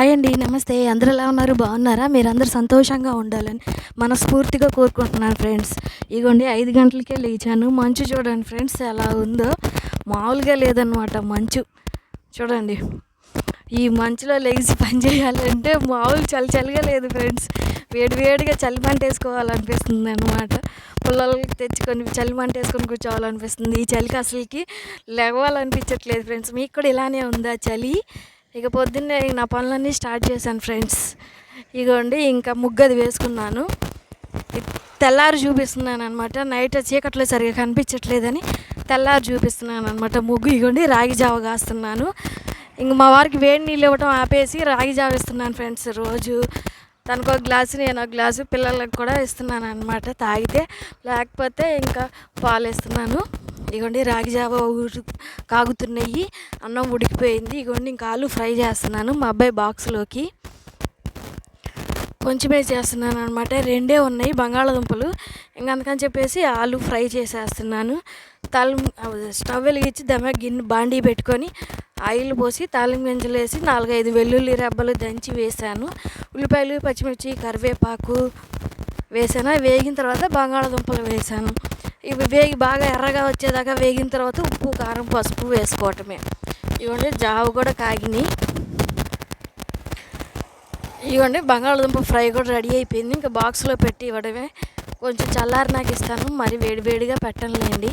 Hi అండి నమస్తే. అందరూ ఎలా ఉన్నారు? బాగున్నారా? మీరందరూ సంతోషంగా ఉండాలని మనస్ఫూర్తిగా కోరుకుంటున్నాను ఫ్రెండ్స్. ఇగోండి ఐదు గంటలకే లేచాను. మంచు చూడండి ఫ్రెండ్స్ ఎలా ఉందో. మామూలుగా లేదనమాట మంచు. చూడండి. ఈ మంచులో లేచి పని చేయాలంటే మామూలు చలి చలిగా లేదు ఫ్రెండ్స్. వేడి వేడిగా చలి మంట వేసుకోవాలనిపిస్తుంది అనమాట పుల్లలకి తెచ్చుకొని చలి మంట వేసుకొని కూర్చోవాలనిపిస్తుంది. ఈ చలికి అసలుకి లేవాలనిపించట్లేదు ఫ్రెండ్స్. మీకు కూడా ఇలానే ఉందా చలి? ఇక పొద్దున్నే నా పనులన్నీ స్టార్ట్ చేశాను ఫ్రెండ్స్. ఇగోండి ఇంకా ముగ్గది వేసుకున్నాను. తెల్లారి చూపిస్తున్నాను అనమాట నైట్ చీకట్లో సరిగా కనిపించట్లేదని తెల్లారి చూపిస్తున్నాను అనమాట ముగ్గు. ఇగోండి రాగి జావ కాస్తున్నాను. ఇంక మా వారికి వేడి నీళ్ళు ఇవ్వటం ఆపేసి రాగి జావ ఇస్తున్నాను ఫ్రెండ్స్ రోజు. తనకు ఒక గ్లాసు నేను ఒక గ్లాసు పిల్లలకు కూడా ఇస్తున్నాను అనమాట తాగితే. లేకపోతే ఇంకా పాలు ఇస్తున్నాను ఇగోండి రాగి జావ కాగుతున్నాయి అన్నం ఉడికిపోయింది. ఇగోండి ఇంకా ఆలు ఫ్రై చేస్తున్నాను. మా అబ్బాయి బాక్స్లోకి కొంచెమే చేస్తున్నాను అనమాట రెండే ఉన్నాయి బంగాళాదుంపలు. ఇంకా అందుకని చెప్పేసి ఆలు ఫ్రై చేసేస్తున్నాను. తాలిం స్టవ్ వెలిగించి దమ గిన్నె బాండీ పెట్టుకొని ఆయిల్ పోసి తాలిం గింజలు వేసి నాలుగైదు వెల్లుల్లి రెబ్బలు దంచి వేసాను ఉల్లిపాయలు పచ్చిమిర్చి కరివేపాకు వేసాను వేగిన తర్వాత బంగాళాదుంపలు వేసాను ఇవి వేగి బాగా ఎర్రగా వచ్చేదాకా వేగిన తర్వాత ఉప్పు కారం పసుపు వేసుకోవటమే. ఇవ్వండి జావ కూడా కాగినాయి. ఇవ్వండి బంగాళదుంప ఫ్రై కూడా రెడీ అయిపోయింది. ఇంకా బాక్స్లో పెట్టి ఇవ్వడమే. కొంచెం చల్లారి నాకు ఇస్తాను. మరి వేడివేడిగా పెట్టనులేండి.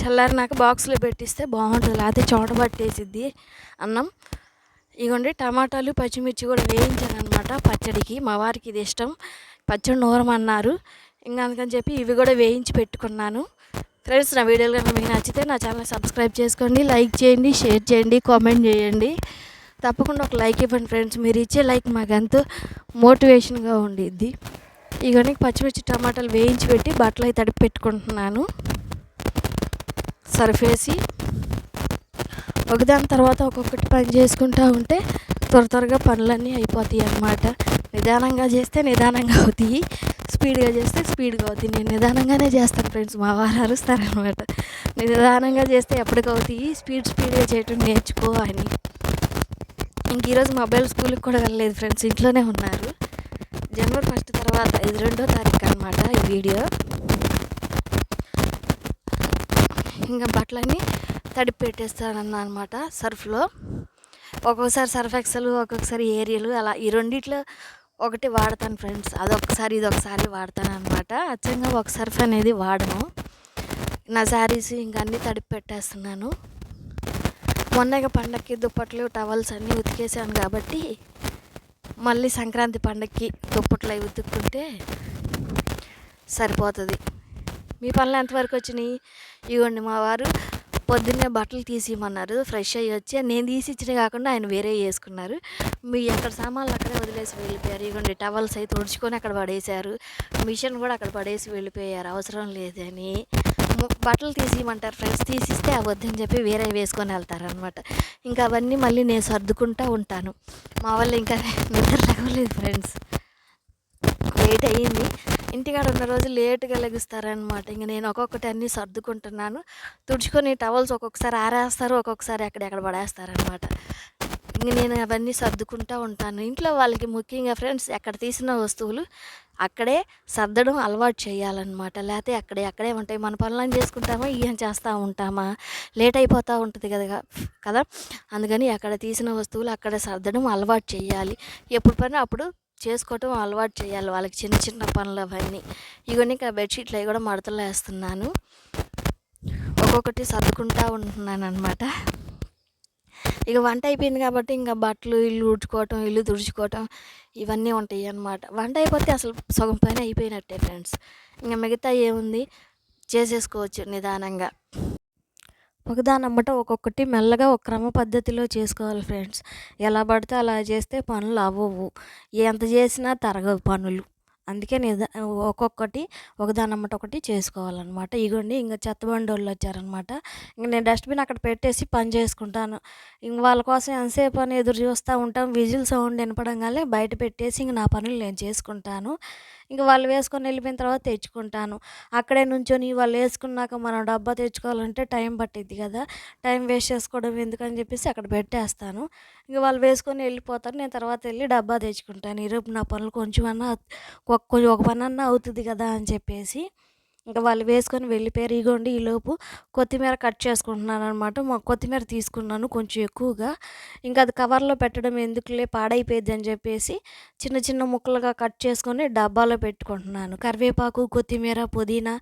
చల్లారినాక బాక్స్లో పెట్టిస్తే బాగుంటుంది. లేకపోతే చోట పట్టేసిద్ది అన్నం. ఇగోండి టమాటాలు పచ్చిమిర్చి కూడా వేయించాను అనమాట పచ్చడికి. మా వారికి ఇది ఇష్టం. పచ్చడి నూరమన్నారు. ఇంకా అందుకని చెప్పి ఇవి కూడా వేయించి పెట్టుకున్నాను. ఫ్రెండ్స్ నా వీడియోలు కనుక మీకు నచ్చితే నా ఛానల్ సబ్స్క్రైబ్ చేసుకోండి లైక్ చేయండి షేర్ చేయండి కామెంట్ చేయండి. తప్పకుండా ఒక లైక్ ఇవ్వండి ఫ్రెండ్స్ మీరు ఇచ్చే లైక్ మాకు మోటివేషన్గా ఉండిద్ది. ఇవన్నీ పచ్చిమిర్చి టమాటాలు వేయించి పెట్టి బట్టలు అయితే తడిపి పెట్టుకుంటున్నాను. సర్ఫేసి. ఒకదాని తర్వాత ఒక్కొక్కటి పని చేసుకుంటూ ఉంటే త్వర త్వరగా పనులన్నీ అయిపోతాయి అన్నమాట. నిదానంగా చేస్తే నిదానంగా అవుతాయి. స్పీడ్గా చేస్తే స్పీడ్గా అవుతుంది. నేను నిదానంగానే చేస్తాను ఫ్రెండ్స్ మా వారు అరుస్తారనమాట నిదానంగా చేస్తే ఎప్పటికవుతాయి? స్పీడ్ స్పీడ్గా చేయటం నేర్చుకో అని. ఇంక ఈరోజు మా అబ్బాయిలు స్కూల్కి కూడా వెళ్ళలేదు ఫ్రెండ్స్ ఇంట్లోనే ఉన్నారు. జనవరి ఫస్ట్ తర్వాత ఇది రెండో తారీఖు అనమాట ఈ వీడియో. ఇంకా బట్టలన్నీ తడిపి పెట్టేస్తానన్నా అనమాట సర్ఫ్లో. ఒక్కొక్కసారి సర్ఫ్ ఎక్సెల్ ఒక్కొక్కసారి ఏరియలు అలా ఈ రెండిట్లో ఒకటి వాడతాను ఫ్రెండ్స్. అదొకసారి ఇదొకసారి వాడతాను అనమాట అచ్చంగా ఒక సర్ఫ్ అనేది వాడను. నా శారీస్ ఇంకా అన్నీ తడిపి పెట్టేస్తున్నాను. మొన్నగా పండక్కి దుప్పట్లు టవల్స్ అన్నీ ఉతికేసాను కాబట్టి మళ్ళీ సంక్రాంతి పండక్కి దుప్పట్లు అవి ఉతుక్కుంటే సరిపోతుంది. మీ పనులు ఎంతవరకు వచ్చినాయి? ఇవ్వండి మా వారు పొద్దున్నే బట్టలు తీసిమన్నారు ఫ్రెష్ అయ్యి వచ్చి నేను తీసి ఇచ్చిన కాకుండా ఆయన వేరే వేసుకున్నారు. మీ అక్కడ సామాన్లు అక్కడే వదిలేసి వెళ్ళిపోయారు. ఇవ్వండి టవల్స్ అయితే తుడుచుకొని అక్కడ పడేశారు. మిషన్ కూడా అక్కడ పడేసి వెళ్ళిపోయారు. అవసరం లేదని. బట్టలు తీసిమంటారు ఫ్రెండ్స్ తీసిస్తే అవద్దని చెప్పి వేరే వేసుకొని వెళ్తారనమాట ఇంకా అవన్నీ మళ్ళీ నేను సర్దుకుంటూ ఉంటాను. మా వాళ్ళు ఇంకా నిద్ర లేవలేదు ఫ్రెండ్స్. లేట్ అయ్యింది. ఇంటికాడ ఉన్న రోజు లేట్గా లెగుస్తారనమాట ఇంక నేను ఒక్కొక్కటి అన్నీ సర్దుకుంటున్నాను. తుడుచుకొని టవల్స్ ఒక్కొక్కసారి ఆరేస్తారు ఒక్కొక్కసారి ఎక్కడెక్కడ పడేస్తారనమాట ఇంక నేను అవన్నీ సర్దుకుంటూ ఉంటాను. ఇంట్లో వాళ్ళకి ముఖ్యంగా ఫ్రెండ్స్ ఎక్కడ తీసిన వస్తువులు అక్కడే సర్దడం అలవాటు చేయాలన్నమాట. లేకపోతే అక్కడే అక్కడే ఉంటాయి. మన పనులను చేసుకుంటామా ఏం చేస్తూ ఉంటామా? లేట్ అయిపోతూ ఉంటుంది కదా కదా? అందుకని అక్కడ తీసిన వస్తువులు అక్కడ సర్దడం అలవాటు చేయాలి. ఎప్పుడు పని అప్పుడు చేసుకోవటం అలవాటు చేయాలి. వాళ్ళకి చిన్న చిన్న పనులు అవన్నీ. ఇవన్నీ ఇంకా బెడ్షీట్లు అవి కూడా మడతలు వేస్తున్నాను. ఒక్కొక్కటి సర్దుకుంటా ఉంటున్నాను అనమాట ఇక వంట అయిపోయింది కాబట్టి ఇంకా బట్టలు ఇల్లు ఉడుచుకోవటం ఇల్లు తుడుచుకోవటం ఇవన్నీ ఉంటాయి అన్నమాట వంట అయిపోతే అసలు సగం పైన అయిపోయినట్టే ఫ్రెండ్స్. ఇంకా మిగతా ఏముంది? చేసేసుకోవచ్చు నిదానంగా. ఒకదానమ్మట ఒక్కొక్కటి మెల్లగా ఒక క్రమ పద్ధతిలో చేసుకోవాలి ఫ్రెండ్స్. ఎలా పడితే అలా చేస్తే పనులు అవ్వవు. ఎంత చేసినా తరగవు పనులు. అందుకే నిదా ఒక్కొక్కటి ఒకదానమ్మట ఒకటి చేసుకోవాలన్నమాట. ఇగోండి ఇంకా చెత్త వాళ్ళు వచ్చారనమాట ఇంక నేను డస్ట్బిన్ అక్కడ పెట్టేసి పని చేసుకుంటాను. ఇంక వాళ్ళ కోసం ఎంతసేపు అని ఎదురు చూస్తూ ఉంటాం. విజిల్ సౌండ్ వినపడంగానే బయట పెట్టేసి ఇంక నా పనులు నేను చేసుకుంటాను. ఇంక వాళ్ళు వేసుకొని వెళ్ళిపోయిన తర్వాత తెచ్చుకుంటాను. అక్కడే నుంచొని వాళ్ళు వేసుకున్నాక మనం డబ్బా తెచ్చుకోవాలంటే టైం పట్టిద్ది కదా. టైం వేస్ట్ చేసుకోవడం ఎందుకని చెప్పేసి అక్కడ పెట్టేస్తాను. ఇంక వాళ్ళు వేసుకొని వెళ్ళిపోతారు. నేను తర్వాత వెళ్ళి డబ్బా తెచ్చుకుంటాను. ఈరోజు నా పనులు కొంచెం అన్నా ఒక పని అన్నా అవుతుంది కదా అని చెప్పేసి ఇంకా వాళ్ళు వేసుకొని వెళ్ళిపోయారు. ఇగోండి ఈలోపు కొత్తిమీర కట్ చేసుకుంటున్నాను అనమాట మా కొత్తిమీర తీసుకున్నాను కొంచెం ఎక్కువగా. ఇంకా అది కవర్లో పెట్టడం ఎందుకులే పాడైపోయింది అని చెప్పేసి చిన్న చిన్న ముక్కలుగా కట్ చేసుకొని డబ్బాలో పెట్టుకుంటున్నాను. కరివేపాకు కొత్తిమీర పుదీనా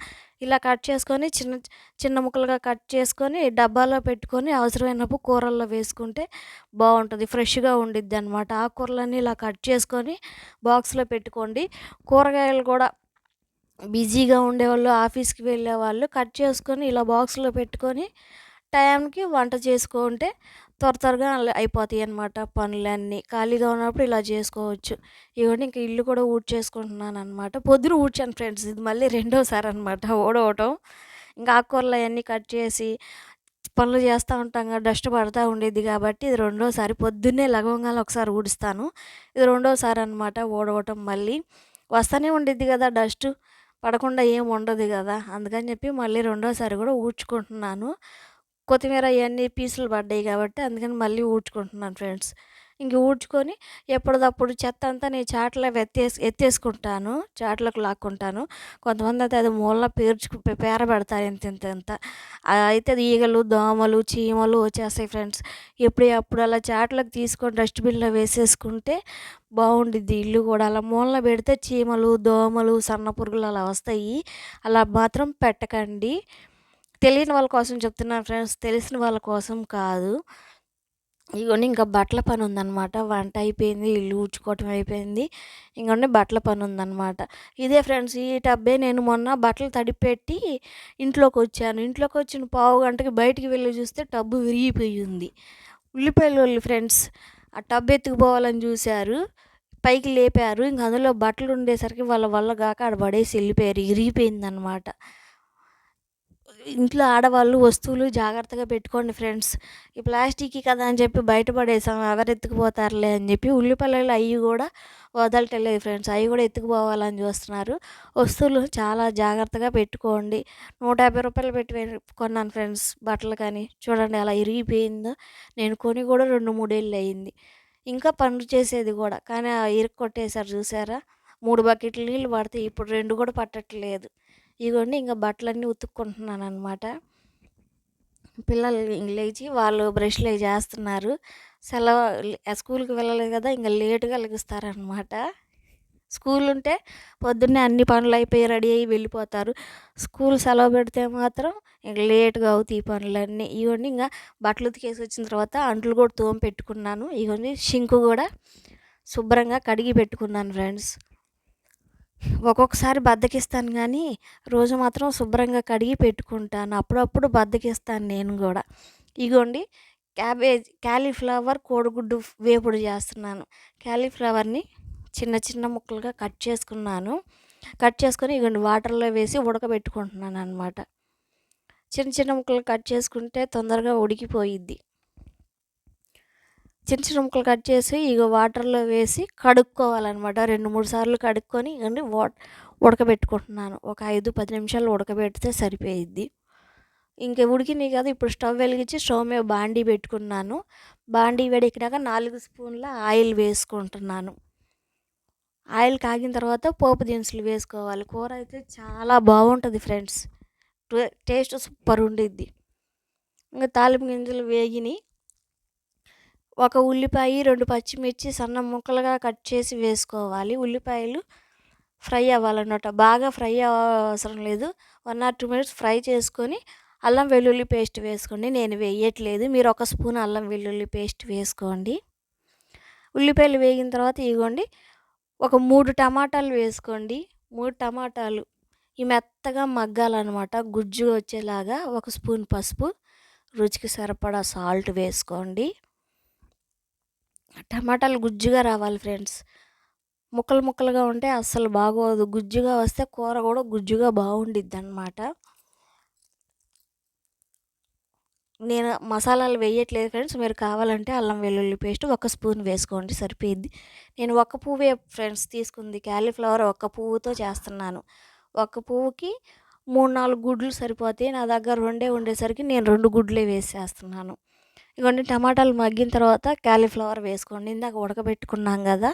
ఇలా కట్ చేసుకొని చిన్న చిన్న ముక్కలుగా కట్ చేసుకొని డబ్బాలో పెట్టుకొని అవసరమైనప్పుడు కూరల్లో వేసుకుంటే బాగుంటుంది ఫ్రెష్గా ఉండిద్ది అనమాట ఆకుకూరలన్నీ ఇలా కట్ చేసుకొని బాక్స్లో పెట్టుకోండి. కూరగాయలు కూడా బిజీగా ఉండేవాళ్ళు ఆఫీస్కి వెళ్ళే వాళ్ళు కట్ చేసుకొని ఇలా బాక్స్లో పెట్టుకొని టైంకి వంట చేసుకుంటే త్వర త్వరగా అయిపోతాయి అన్నమాట పనులన్నీ. ఖాళీగా ఉన్నప్పుడు ఇలా చేసుకోవచ్చు. ఇవన్నీ ఇంకా ఇల్లు కూడా చేసుకుంటున్నాను అనమాట పొద్దున ఊడ్చాను ఫ్రెండ్స్ ఇది మళ్ళీ రెండోసారి అనమాట ఓడవటం ఇంకా ఆకుకూరలు అవన్నీ కట్ చేసి పనులు చేస్తూ ఉంటాం కదా డస్ట్ పడుతూ ఉండేది కాబట్టి ఇది రెండోసారి పొద్దున్నే లగవంగానే ఒకసారి ఊడుస్తాను. ఇది రెండోసారి అనమాట ఓడవటం మళ్ళీ. వస్తూనే ఉండేది కదా డస్ట్. పడకుండా ఏం ఉండదు కదా. అందుకని చెప్పి మళ్ళీ రెండోసారి కూడా ఊడ్చుకుంటున్నాను. కొత్తిమీర ఇవన్నీ పీసులు పడ్డాయి కాబట్టి అందుకని మళ్ళీ ఊడ్చుకుంటున్నాను ఫ్రెండ్స్. ఇంక ఊడ్చుకొని ఎప్పటిదప్పుడు చెత్త అంతా నేను చాట్లో ఎత్తేసి ఎత్తేసుకుంటాను. చాట్లకు లాక్కుంటాను. కొంతమంది అయితే అది మూల పేర్చుకు పేర పెడతారు ఇంత ఇంత ఇంత. అయితే ఈగలు దోమలు చీమలు వచ్చేస్తాయి ఫ్రెండ్స్. ఎప్పుడు అప్పుడు అలా చాట్లకు తీసుకొని డస్ట్బిన్లో వేసేసుకుంటే బాగుండిద్ది ఇల్లు కూడా. అలా మూలన పెడితే చీమలు దోమలు సన్న పురుగులు అలా వస్తాయి. అలా మాత్రం పెట్టకండి. తెలియని వాళ్ళ కోసం చెప్తున్నాను ఫ్రెండ్స్. తెలిసిన వాళ్ళ కోసం కాదు. ఇగోండి ఇంకా బట్టల పని ఉందన్నమాట వంట అయిపోయింది ఇల్లు ఊడ్చుకోవటం అయిపోయింది. ఇంకోండి బట్టల పని ఉందన్నమాట ఇదే ఫ్రెండ్స్ ఈ టబ్బే నేను మొన్న బట్టలు తడిపెట్టి ఇంట్లోకి వచ్చాను ఇంట్లోకి వచ్చిన పావు గంటకి బయటికి వెళ్ళి చూస్తే టబ్బు విరిగిపోయి ఉంది ఉల్లిపాయలు ఫ్రెండ్స్ ఆ టబ్ ఎత్తుకుపోవాలని చూశారు. పైకి లేపారు. ఇంక అందులో బట్టలు ఉండేసరికి వాళ్ళ వల్ల కాక ఆడ పడేసి వెళ్ళిపోయారు. ఇరిగిపోయిందనమాట ఇంట్లో ఆడవాళ్ళు వస్తువులు జాగ్రత్తగా పెట్టుకోండి ఫ్రెండ్స్. ఈ ప్లాస్టిక్ కదా అని చెప్పి బయటపడేసాం ఎవరు ఎత్తుకుపోతారులే అని చెప్పి ఉల్లిపల్లెలు అవి కూడా వదలటలేదు ఫ్రెండ్స్. అవి కూడా ఎత్తుకుపోవాలని చూస్తున్నారు. వస్తువులు చాలా జాగ్రత్తగా పెట్టుకోండి. నూట యాభై రూపాయలు పెట్టి కొన్నాను ఫ్రెండ్స్ బట్టలు కానీ. చూడండి అలా ఇరిగిపోయిందో. నేను కొని కూడా రెండు మూడేళ్ళు అయింది. ఇంకా పనులు చేసేది కూడా. కానీ ఇరుక్కొట్టేశారు చూసారా? మూడు బకెట్లు నీళ్ళు పడితే ఇప్పుడు రెండు కూడా పట్టట్లేదు. ఇదిగోండి ఇంకా బట్టలన్నీ ఉతుక్కుంటున్నాను అనమాట పిల్లలు లేచి వాళ్ళు బ్రష్లు చేస్తున్నారు. సెలవు స్కూల్కి వెళ్ళలేదు కదా ఇంకా లేటుగా లెగుస్తారనమాట. స్కూల్ ఉంటే పొద్దున్నే అన్ని పనులు అయిపోయి రెడీ అయ్యి వెళ్ళిపోతారు. స్కూల్ సెలవు పెడితే మాత్రం ఇంక లేట్గా అవుతాయి ఈ పనులన్నీ. ఇవన్నీ ఇంకా బట్టలు ఉతికేసి వచ్చిన తర్వాత అంట్లు కూడా తోమ పెట్టుకున్నాను. ఇవన్నీ షింకు కూడా శుభ్రంగా కడిగి పెట్టుకున్నాను ఫ్రెండ్స్. ఒక్కొక్కసారి బద్దకిస్తాను కానీ రోజు మాత్రం శుభ్రంగా కడిగి పెట్టుకుంటాను. అప్పుడప్పుడు బద్దకిస్తాను నేను కూడా ఇగోండి క్యాబేజ్ క్యాలీఫ్లవర్ కోడిగుడ్డు వేపుడు చేస్తున్నాను. క్యాలీఫ్లవర్ని చిన్న చిన్న ముక్కలుగా కట్ చేసుకున్నాను. కట్ చేసుకొని ఇగోండి వాటర్లో వేసి ఉడకబెట్టుకుంటున్నాను అనమాట చిన్న చిన్న ముక్కలు కట్ చేసుకుంటే తొందరగా ఉడికిపోయిద్ది. చిన్న చిన్న ముక్కలు కట్ చేసి ఇక వాటర్లో వేసి కడుక్కోవాలన్నమాట. రెండు మూడు సార్లు కడుక్కొని ఇవన్నీ ఉడకబెట్టుకుంటున్నాను. ఒక ఐదు పది నిమిషాలు ఉడకబెడితే సరిపోయిద్ది. ఇంక ఉడికినాయి కదా ఇప్పుడు స్టవ్ వెలిగించి స్టవ్ మీద బాండీ పెట్టుకున్నాను. బాండీ వేడెక్కినాక నాలుగు స్పూన్ల ఆయిల్ వేసుకుంటున్నాను. ఆయిల్ కాగిన తర్వాత పోపు దినుసులు వేసుకోవాలి. కూర అయితే చాలా బాగుంటుంది ఫ్రెండ్స్. టేస్ట్ సూపర్ ఉండిద్ది. ఇంకా తాలింపు గింజలు వేగినాయి ఒక ఉల్లిపాయ రెండు పచ్చిమిర్చి సన్న ముక్కలుగా కట్ చేసి వేసుకోవాలి. ఉల్లిపాయలు ఫ్రై అవ్వాలన్నమాట. బాగా ఫ్రై అవసరం లేదు. One or two minutes fry చేసుకొని అల్లం వెల్లుల్లి పేస్ట్ వేసుకోండి. నేను వేయట్లేదు. మీరు ఒక స్పూన్ అల్లం వెల్లుల్లి పేస్ట్ వేసుకోండి. ఉల్లిపాయలు వేగిన తర్వాత ఇవ్వండి ఒక మూడు టమాటాలు వేసుకోండి. మూడు టమాటాలు ఈ మెత్తగా మగ్గాలన్నమాట. గుజ్జు వచ్చేలాగా ఒక స్పూన్ పసుపు రుచికి సరిపడా సాల్ట్ వేసుకోండి. టమాటాలు గుజ్జుగా రావాలి ఫ్రెండ్స్. ముక్కలు ముక్కలుగా ఉంటే అస్సలు బాగోదు. గుజ్జుగా వస్తే కూర కూడా గుజ్జుగా బాగుండిద్ది అనమాట నేను మసాలాలు వేయట్లేదు ఫ్రెండ్స్. మీరు కావాలంటే అల్లం వెల్లుల్లి పేస్ట్ ఒక స్పూన్ వేసుకోండి సరిపోయిద్ది. నేను ఒక పువ్వే ఫ్రెండ్స్ తీసుకుంది. క్యాలీఫ్లవర్ ఒక్క పువ్వుతో చేస్తున్నాను. ఒక పువ్వుకి మూడు నాలుగు గుడ్లు సరిపోతాయి. నా దగ్గర రెండే ఉండేసరికి నేను రెండు గుడ్లే వేసేస్తున్నాను. ఇగోండి టమాటాలు మగ్గిన తర్వాత క్యాలీఫ్లవర్ వేసుకోండి. ఇందాక ఉడకబెట్టుకున్నాం కదా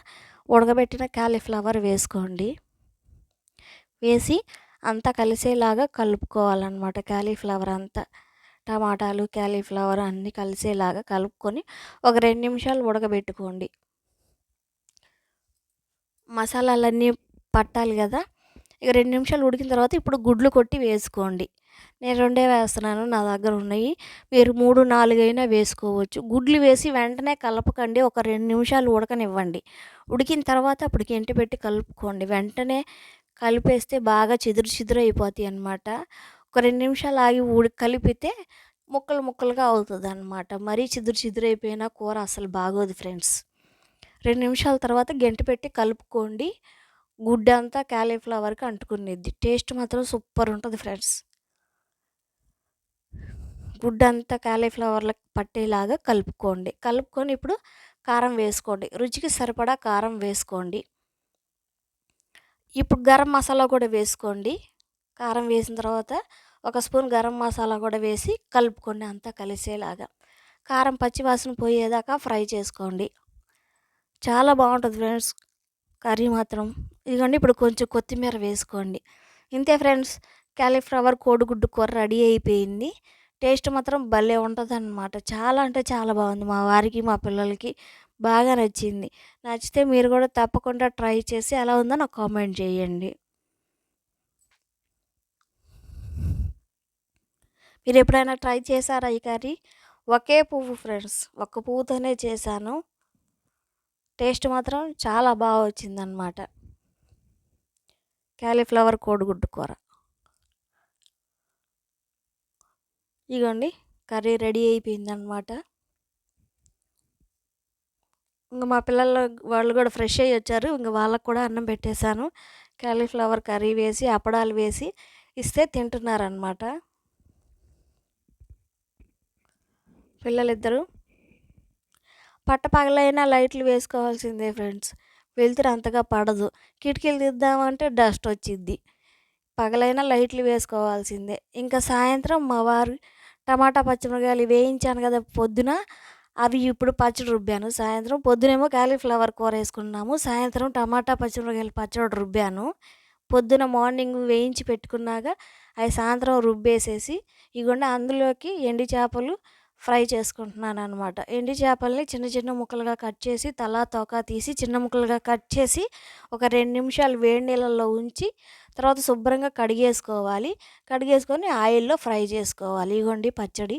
ఉడకబెట్టిన క్యాలీఫ్లవర్ వేసుకోండి. వేసి అంతా కలిసేలాగా కలుపుకోవాలన్నమాట క్యాలీఫ్లవర్ అంతా. టమాటాలు క్యాలీఫ్లవర్ అన్నీ కలిసేలాగా కలుపుకొని ఒక రెండు నిమిషాలు ఉడకబెట్టుకోండి. మసాలాలన్నీ పట్టాలి కదా ఇక రెండు నిమిషాలు ఉడికిన తర్వాత ఇప్పుడు గుడ్లు కొట్టి వేసుకోండి. నేను రెండే వేస్తున్నాను నా దగ్గర ఉన్నాయి. మీరు మూడు నాలుగైనా వేసుకోవచ్చు. గుడ్లు వేసి వెంటనే కలపకండి ఒక రెండు నిమిషాలు ఉడకనివ్వండి. ఉడికిన తర్వాత అప్పటికి ఎంటి పెట్టి కలుపుకోండి. వెంటనే కలిపేస్తే బాగా చిదురు చిదురు అయిపోతాయి అన్నమాట. ఒక రెండు నిమిషాలు ఆగి ఉడి కలిపితే ముక్కలు ముక్కలుగా అవుతుంది అనమాట మరీ చిదురు చిదురు అయిపోయినా కూర అసలు బాగోదు ఫ్రెండ్స్. రెండు నిమిషాల తర్వాత గంట పెట్టి కలుపుకోండి. గుడ్డంతా క్యాలీఫ్లవర్కి అంటుకునేది టేస్ట్ మాత్రం సూపర్ ఉంటుంది ఫ్రెండ్స్. గుడ్డ అంతా క్యాలీఫ్లవర్లకు పట్టేలాగా కలుపుకోండి. కలుపుకొని ఇప్పుడు కారం వేసుకోండి. రుచికి సరిపడా కారం వేసుకోండి. ఇప్పుడు గరం మసాలా కూడా వేసుకోండి. కారం వేసిన తర్వాత ఒక స్పూన్ గరం మసాలా కూడా వేసి కలుపుకోండి అంతా కలిసేలాగా. కారం పచ్చివాసన పోయేదాకా ఫ్రై చేసుకోండి. చాలా బాగుంటుంది ఫ్రెండ్స్ కర్రీ మాత్రం. ఇదిగోండి ఇప్పుడు కొంచెం కొత్తిమీర వేసుకోండి. ఇంతే ఫ్రెండ్స్ క్యాలీఫ్లవర్ కోడిగుడ్డు కూర రెడీ అయిపోయింది. టేస్ట్ మాత్రం భలే ఉంటుంది అనమాట చాలా అంటే చాలా బాగుంది. మా వారికి మా పిల్లలకి బాగా నచ్చింది. నచ్చితే మీరు కూడా తప్పకుండా ట్రై చేసి ఎలా ఉందో నాకు కామెంట్ చేయండి. మీరు ఎప్పుడైనా ట్రై చేశారా ఈ కర్రీ? ఒకే పువ్వు ఫ్రెండ్స్. ఒక్క పువ్వుతోనే చేశాను. టేస్ట్ మాత్రం చాలా బాగా వచ్చిందనమాట క్యాలీఫ్లవర్ కోడిగుడ్డు కూర. ఇగోండి కర్రీ రెడీ అయిపోయిందనమాట. ఇంకా మా పిల్లలు వాళ్ళు కూడా ఫ్రెష్ అయ్యి వచ్చారు. ఇంకా వాళ్ళకు కూడా అన్నం పెట్టేశాను. క్యాలీఫ్లవర్ కర్రీ వేసి అప్పడాలు వేసి ఇస్తే తింటున్నారనమాట. పిల్లలిద్దరూ. పట్టపగలైనా లైట్లు వేసుకోవాల్సిందే ఫ్రెండ్స్. వెళ్తురు అంతగా పడదు. కిటికీలు తీద్దామంటే డస్ట్ వచ్చిద్ది. పగలైనా లైట్లు వేసుకోవాల్సిందే. ఇంకా సాయంత్రం మా వారు టమాటా పచ్చిమిరకాయలు వేయించాను కదా పొద్దున అవి ఇప్పుడు పచ్చడి రుబ్బాను. సాయంత్రం పొద్దునేమో కాలీఫ్లవర్ కూర వేసుకున్నాము. సాయంత్రం టమాటా పచ్చిమిరకాయలు పచ్చడి రుబ్బాను. పొద్దున మార్నింగ్ వేయించి పెట్టుకున్నాక అవి సాయంత్రం రుబ్బేసేసి ఇగోండి అందులోకి ఎండి చేపలు ఫ్రై చేసుకుంటున్నాను అనమాట ఎండి చేపల్ని చిన్న చిన్న ముక్కలుగా కట్ చేసి తలా తోక తీసి చిన్న ముక్కలుగా కట్ చేసి ఒక రెండు నిమిషాలు వేడి నీళ్ళల్లో ఉంచి తర్వాత శుభ్రంగా కడిగేసుకోవాలి. కడిగేసుకొని ఆయిల్లో ఫ్రై చేసుకోవాలి. ఇగోండి పచ్చడి.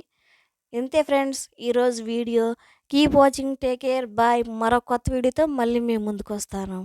ఇంతే ఫ్రెండ్స్ ఈరోజు video. Keep watching take care bye. మరో కొత్త వీడియోతో మళ్ళీ మేము ముందుకు వస్తాను.